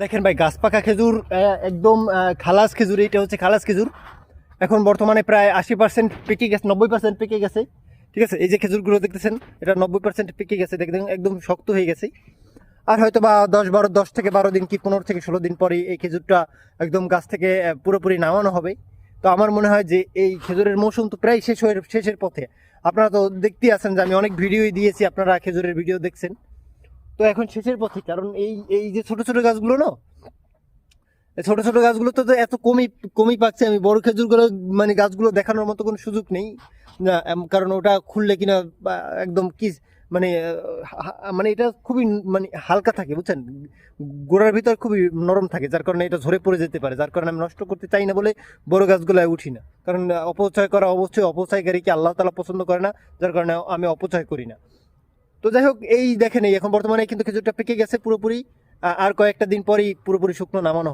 দেখেন ভাই, গাছ পাকা খেজুর একদম খালাস খেজুর, এইটা হচ্ছে খালাস খেজুর। এখন বর্তমানে প্রায় আশি পার্সেন্ট পেকে গেছে, নব্বই পার্সেন্ট পেকে গেছে। ঠিক আছে, এই যে খেজুরগুলো দেখতেছেন, এটা নব্বই পার্সেন্ট পেকে গেছে দেখতেন একদম শক্ত হয়ে গেছে। আর হয়তো বা দশ বারো, দশ থেকে বারো দিন কি পনেরো থেকে ষোলো দিন পরে এই খেজুরটা একদম গাছ থেকে পুরোপুরি নামানো হবে। তো আমার মনে হয় যে এই খেজুরের মৌসুম তো প্রায় শেষ হয়ে, শেষের পথে। আপনারা তো দেখতেই আছেন যে আমি অনেক ভিডিওই দিয়েছি, আপনারা খেজুরের ভিডিও দেখছেন। তো এখন শেষের পথে, কারণ এই এই যে ছোট ছোট গাছগুলো না ছোট ছোট গাছগুলো তো এত কমই কমই পাচ্ছে। আমি বড় খেজুরগুলো মানে গাছগুলো দেখানোর মতো কোনো সুযোগ নেই। না কারণ ওটা খুললে কিনা একদম কি মানে মানে এটা খুবই মানে হালকা থাকে, বুঝছেন? গোড়ার ভিতর খুবই নরম থাকে, যার কারণে এটা ঝরে পড়ে যেতে পারে। যার কারণে আমি নষ্ট করতে চাই না বলে বড় গাছগুলোয় উঠি না। কারণ, অপচয় করা অবশ্যই অপচয়কারীকে আল্লাহ তালা পছন্দ করে না? যার কারণে আমি অপচয় করি না। তো যাই হোক, এই দেখেন, এই এখন বর্তমানে কিন্তু খেজুরটা পেকে গেছে পুরোপুরি আর কয়েকটা দিন পরেই পুরোপুরি শুকনো নামানো।